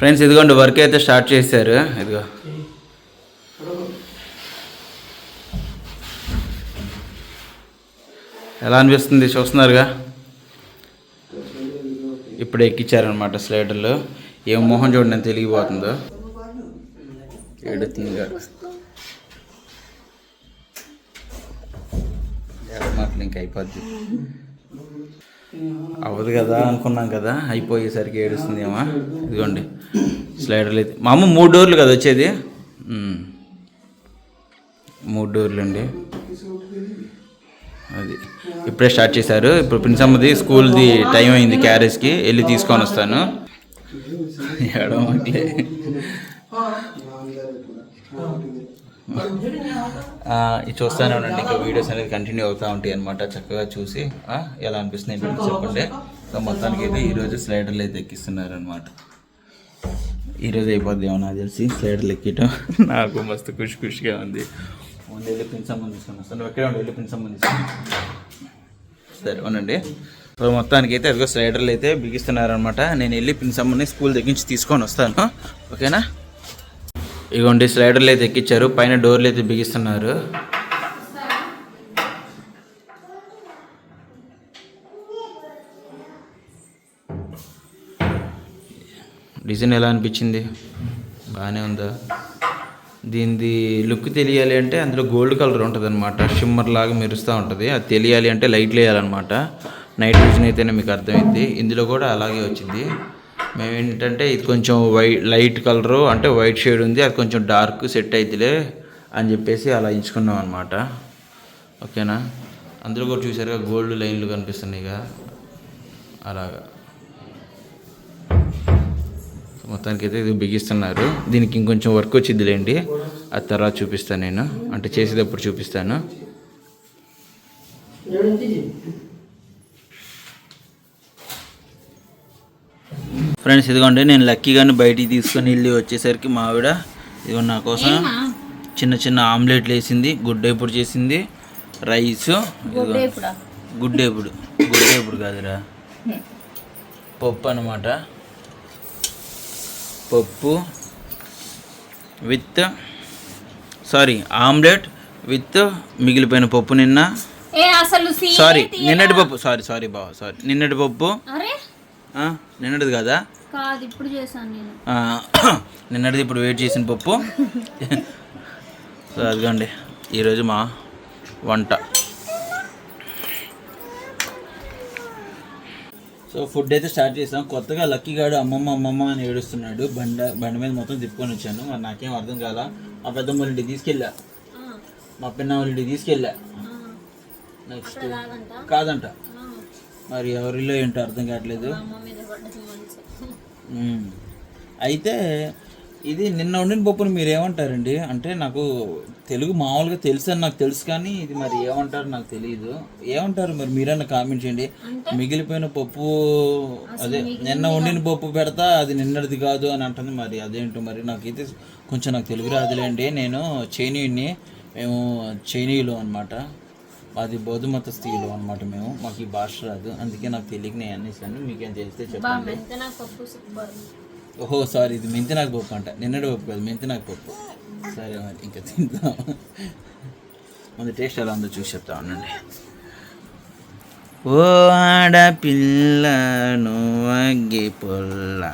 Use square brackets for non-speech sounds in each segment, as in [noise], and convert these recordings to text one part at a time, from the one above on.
Friends ఇదిగోండి work అయితే start చేశారు. ఇదిగో. ఎలా అనిపిస్తుంది? చూస్తున్నారుగా? ఇప్పుడు ఎక్కించారనమాట స్లైడర్లు ఏం మొహం చూడండి నేను తెలిగిపోతుందో ఏడుతుంది మాటలు ఇంకా అయిపోద్ది. అవ్వదు కదా అనుకున్నాం కదా అయిపోయేసరికి ఏడుస్తుంది ఏమో ఇదిగోండి స్లైడర్లు అయితే మా అమ్మ మూడు డోర్లు కదా వచ్చేది? మూడు డోర్లు అండి అది. ఇప్పుడే స్టార్ట్ చేశారు. ఇప్పుడు ప్రిన్సమ్మది స్కూల్ది టైం అయింది క్యారేజ్కి. వెళ్ళి తీసుకొని వస్తాను. ఏడవట్లే. ఇది చూస్తానే ఉండండి ఇంకా వీడియోస్ అనేది కంటిన్యూ అవుతూ ఉంటాయి అనమాట చక్కగా చూసి ఎలా అనిపిస్తుంది ఏంటంటే చెప్పండి. ఇంకా మొత్తానికి అయితే ఈరోజు స్లైడర్లు అయితే ఎక్కిస్తున్నారు అనమాట ఈరోజు అయిపోద్ది ఏమో నాకు తెలిసి స్లైడర్లు ఎక్కటం నాకు మస్తు ఖుషి ఖుషిగా ఉంది. ముందు వెళ్ళి పిన్ తీసుకొని వస్తాను ఎక్కడే ఉండి వెళ్ళి పిన్ తీసుకొని సరే అవునండి ఇప్పుడు మొత్తానికి అయితే అదిగో స్లైడర్లు అయితే బిగిస్తున్నారనమాట నేను వెళ్ళి పిన్ సంబంధం స్కూల్ దగ్గర నుంచి తీసుకొని వస్తాను. ఓకేనా? ఇగోండి స్లైడర్లు అయితే ఎక్కించారు పైన డోర్లు అయితే బిగిస్తున్నారు. డిజైన్ ఎలా అనిపించింది? బాగానే ఉందా? దీనిది లుక్ తెలియాలి అంటే అందులో గోల్డ్ కలర్ ఉంటుంది అనమాట షిమ్మర్ లాగా మెరుస్తూ ఉంటుంది. అది తెలియాలి అంటే లైట్లు వేయాలన్నమాట నైట్ విజన్ అయితేనే మీకు అర్థమైంది ఇందులో కూడా అలాగే వచ్చింది. మేము ఏంటంటే ఇది కొంచెం వైట్ లైట్ కలరు అంటే వైట్ షేడ్ ఉంది అది కొంచెం డార్క్ సెట్ అవుతులే అని చెప్పేసి అలా ఎంచుకున్నాం అనమాట ఓకేనా? అందులో కూడా చూసారుగా గోల్డ్ లైన్లు కనిపిస్తున్నాయిగా అలాగా. మొత్తానికి అయితే ఇది బిగిస్తున్నారు. దీనికి ఇంకొంచెం వర్క్ వచ్చిందిలేండి అది తర్వాత చూపిస్తాను నేను. అంటే చేసేటప్పుడు చూపిస్తాను. ఫ్రెండ్స్ ఇదిగోండి నేను లక్కీగాని బయటికి తీసుకొని వెళ్ళి వచ్చేసరికి మా ఆవిడ ఇదిగో నా కోసం చిన్న చిన్న ఆమ్లెట్లు వేసింది గుడ్డేపుడు చేసింది? రైస్ గుడ్డేపుడు గుడ్డేపుడు కాదురా. పప్పు అనమాట పప్పు విత్ సారీ ఆమ్లెట్ విత్ మిగిలిపోయిన పప్పు నిన్న. సారీ నిన్నటి పప్పు సారీ సారీ బావ సారీ నిన్నటి పప్పు నిన్నటిది కదా? కాదు ఇప్పుడు చేశాను నేను. [coughs] నిన్నటిది ఇప్పుడు వెయిట్ చేసిన పప్పు. సో అదిగోండి ఈరోజు మా వంట. సో ఫుడ్ అయితే స్టార్ట్ చేసాం. కొత్తగా లక్కీ గాడు అమ్మమ్మ అమ్మమ్మ అని ఏడుస్తున్నాడు. బండ బండి మీద మొత్తం తిప్పుకొని వచ్చాను. మరి నాకేం అర్థం కాల? మా పెద్దమ్మ ఇంటికి తీసుకెళ్ళా. మా పిన్న వాళ్ళ ఇంటికి తీసుకెళ్ళా. నెక్స్ట్ కాదంట. మరి ఎవరిలో ఏంటో అర్థం కావట్లేదు. అయితే ఇది నిన్న వండిన పప్పుని మీరు ఏమంటారండి? అంటే నాకు తెలుగు మామూలుగా తెలుసు అని నాకు తెలుసు కానీ ఇది మరి ఏమంటారు నాకు తెలియదు ఏమంటారు మరి మీరన్నా కామెంట్ చేయండి. మిగిలిపోయిన పప్పు అదే నిన్న వండిన పప్పు పెడతా అది నిన్నటిది కాదు అని అంటుంది మరి అదేంటో మరి నాకైతే కొంచెం నాకు తెలుగు రాదులేండి. నేను చైనీయుని మేము చైనీయులు అనమాట అది బౌద్ధ మతస్థీయులు అనమాట మేము. మాకు ఈ భాష రాదు. అందుకే నాకు తెలియక నేను అనేసాను మీకేం తెలిస్తే చెప్పండి. ఓహో సారీ ఇది మెంతి నాకు పప్పు అంట. నిన్నటి పప్పు కాదు మెంతి నాకు పప్పు. సరే మరి ఇంకా తిందాం. ముందు టేస్ట్ ఎలా ఉందో చూసి చెప్తా ఉండండి. ఓ ఆడపిల్ల నువ్వగ్గి పుల్ల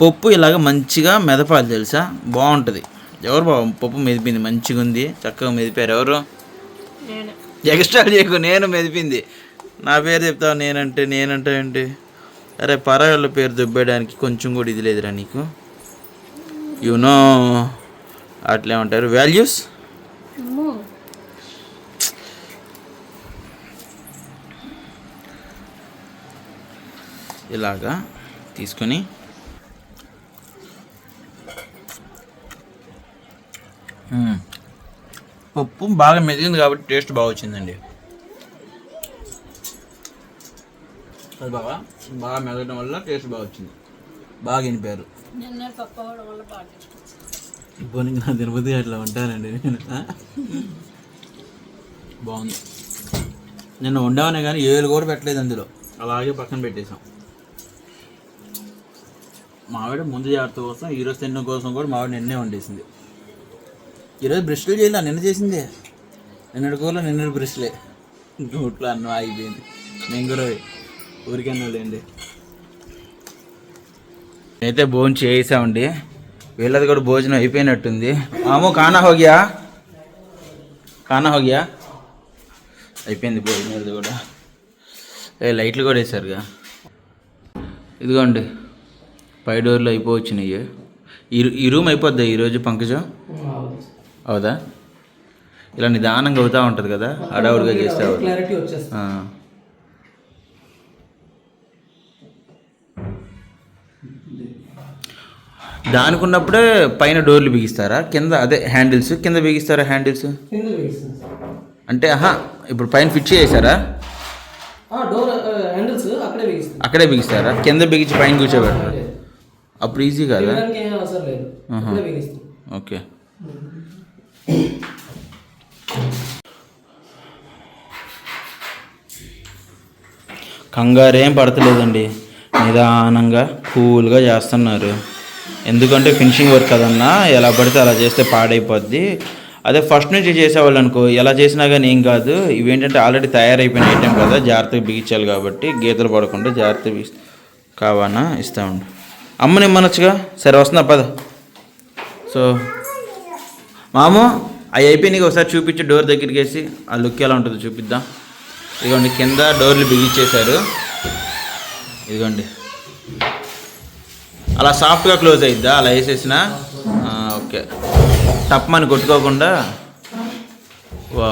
పప్పు ఇలాగ మంచిగా మెదపాలి తెలుసా? బాగుంటుంది. ఎవరు బాబు? పప్పు మెదిపింది మంచిగా ఉంది చక్కగా మెదిపారు. ఎవరు? ఎక్స్ట్రా చేయకు నేను మెదిపింది. నా పేరు చెప్తావు? నేనంటే నేనంటే ఏంటి? అరే పరాయాల పేరు దుబ్బేయడానికి కొంచెం కూడా ఇది లేదురా నీకు. యునో అట్లా ఏమంటారు వాల్యూస్ ఇలాగా తీసుకొని పప్పు బాగా మెదిగింది కాబట్టి టేస్ట్ బాగా వచ్చిందండి. అది బాగా బాగా మెదగడం వల్ల టేస్ట్ బాగా వచ్చింది. బాగా వినిపారు. నిన్న పప్పు అవడం వల్ల పాటిస్తాను పోనీ నా తిరుపతి అట్లా ఉంటానండి నేను? బాగుంది. నిన్న వండామనే కానీ ఏళ్ళు కూడా పెట్టలేదు అందులో. అలాగే పక్కన పెట్టేసాం మావిడ ముందు జాగ్రత్త కోసం ఈరోజు తినడం కోసం కూడా మావిడ నిన్నే వండేసింది. ఈరోజు బ్రష్లు చేయాలి నిన్న చేసిందే. నిన్నటి కూరలో నిన్నటి బ్రష్లే. నోట్లో అన్నం ఆగిపోయింది. నేను కూడా నేనైతే లేండి. భోజనం చేసామండి వీళ్ళది కూడా భోజనం అయిపోయినట్టుంది. ఆమో కానా హోగ్యా? కానా హోగ్యా? అయిపోయింది భోజనం అది కూడా. ఏ లైట్లు కూడా వేసారుగా ఇదిగోండి. పై డోర్లు అయిపోవచ్చినాయి. ఈ ఈ రూమ్ అయిపోద్దా ఈరోజు పంకజం? అవుదా? ఇలా నిదానంగా అవుతా ఉంటుంది కదా అడవుడిగా చేస్తే అవ్వదు. క్లారిటీ వచ్చేస్తుంది. ఆ. దానికి ఉన్నప్పుడే పైన డోర్లు బిగిస్తారా? కింద అదే హ్యాండిల్స్ కింద బిగిస్తారా హ్యాండిల్స్? అంటే ఆహా ఇప్పుడు పైన ఫిట్ చేసారా? అక్కడే బిగిస్తారా? కింద బిగించి పైన కూర్చోబెడతారా? అప్పుడు ఈజీ కదా? ఓకే. కంగారేం పడతలేదండి. నిదానంగా కూల్గా చేస్తున్నారు. ఎందుకంటే ఫినిషింగ్ వర్క్ కదన్నా ఎలా పడితే అలా చేస్తే పాడైపోద్ది. అదే ఫస్ట్ నుంచి చేసేవాళ్ళు అనుకో ఎలా చేసినా కానీ ఏం కాదు. ఇవేంటంటే ఆల్రెడీ తయారైపోయిన ఐటెం కదా జాగ్రత్తగా బిగించాలి కాబట్టి గీతలు పడకుండా జాగ్రత్తగా బిగి కావానా ఇస్తా ఉండు. అమ్మని ఇమ్మనొచ్చుగా సరే వస్తున్నా పద. సో మాము అవి అయిపోయినాయి ఒకసారి చూపించి డోర్ దగ్గరికి వేసి ఆ లుక్ ఎలా ఉంటుందో చూపిద్దాం. ఇదిగోండి కింద డోర్లు బిగించేశారు. ఇదిగోండి. అలా సాఫ్ట్గా క్లోజ్ అయిద్దా? అలా వేసేసిన? ఓకే. టప్మని కొట్టుకోకుండా. వా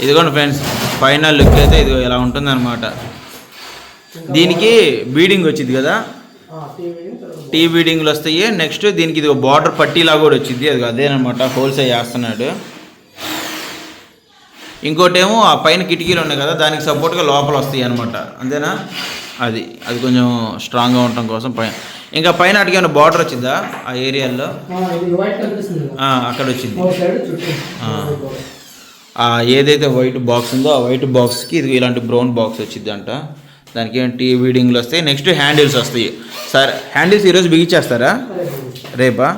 ఇదిగోండి ఫ్రెండ్స్ ఫైనల్ లుక్ అయితే ఇదిగో ఇలా ఉంటుందన్నమాట. దీనికి బీడింగ్ వచ్చింది కదా? టీ బీడింగ్లు వస్తాయి. నెక్స్ట్ దీనికి ఇది బార్డర్ పట్టీలా కూడా వచ్చింది. అది అదేనమాట హోల్సేల్ చేస్తున్నాడు. ఇంకోటేమో ఆ పైన కిటికీలు ఉన్నాయి కదా దానికి సపోర్ట్గా లోపల వస్తాయి అనమాట అంతేనా? అది అది కొంచెం స్ట్రాంగ్గా ఉండటం కోసం పైన. ఇంకా పైన అటుకైనా బార్డర్ వచ్చిందా? ఆ ఏరియాలో? అక్కడ వచ్చింది. ఏదైతే వైట్ బాక్స్ ఉందో ఆ వైట్ బాక్స్కి ఇది ఇలాంటి బ్రౌన్ బాక్స్ వచ్చింది అంట దానికి ఏం టీ బీడింగ్లు వస్తాయి? నెక్స్ట్ హ్యాండిల్స్ వస్తాయి. సరే హ్యాండిల్స్ ఈరోజు బిగించేస్తారా రేపా?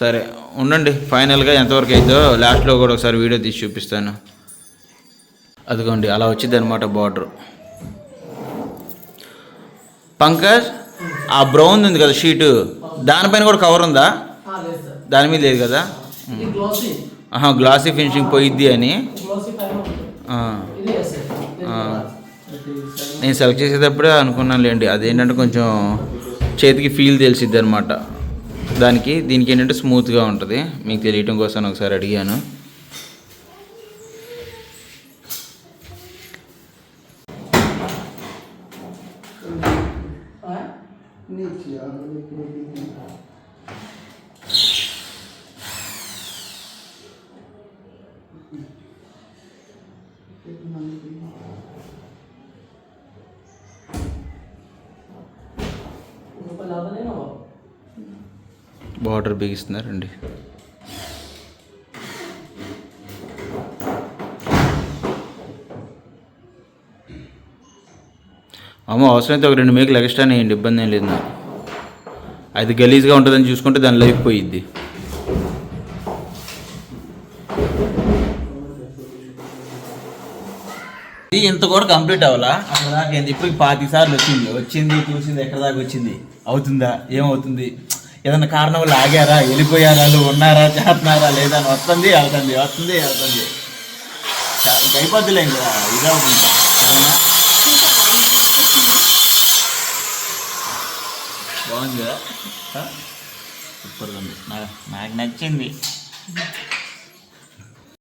సరే ఉండండి. ఫైనల్గా ఎంతవరకు అయిందో లాస్ట్లో కూడా ఒకసారి వీడియో తీసి చూపిస్తాను. అదిగోండి అలా వచ్చింది అనమాట బార్డర్ పంకజ్ ఆ బ్రౌన్ ఉంది కదా షీటు దానిపైన కూడా కవర్ ఉందా? దాని మీద లేదు కదా? గ్లాసీ ఫినిషింగ్ పోయిద్ది అని. నేను సెలెక్ట్ చేసేటప్పుడే అనుకున్నాను లేండి అదేంటంటే కొంచెం చేతికి ఫీల్ తెలిసిద్ది అనమాట దానికి దీనికి ఏంటంటే స్మూత్గా ఉంటుంది. మీకు తెలియటం కోసం ఒకసారి అడిగాను. ఆ? బార్డర్ బిగిస్తున్నారండి. అమ్మో అవసరమైతే ఒక రెండు మేకలు ఎక్స్ట్రా వేయండి ఇబ్బంది ఏం లేదు నాకు. అది గలీజ్గా ఉంటుందని చూసుకుంటే దాని లైఫ్ పోయిద్ది. ఇది ఇంత కూడా కంప్లీట్ అవ్వాలా? అక్కడ దాకా ఇప్పుడు పాతి సార్లు వచ్చింది. వచ్చింది చూసింది ఎక్కడ దాకా వచ్చింది? అవుతుందా? ఏమవుతుంది? ఏదైనా కారణం వల్ల ఆగారా? వెళ్ళిపోయారా? ఉన్నారా? చేస్తున్నారా? లేదా? అని వస్తుంది వెళ్తుంది వస్తుంది వెళ్తుంది. ఇంక అయిపోద్దిలే ఇంకా. ఇది అవుతుంది. బాగుంది కదా? సూపర్గా ఉంది. నాకు నచ్చింది.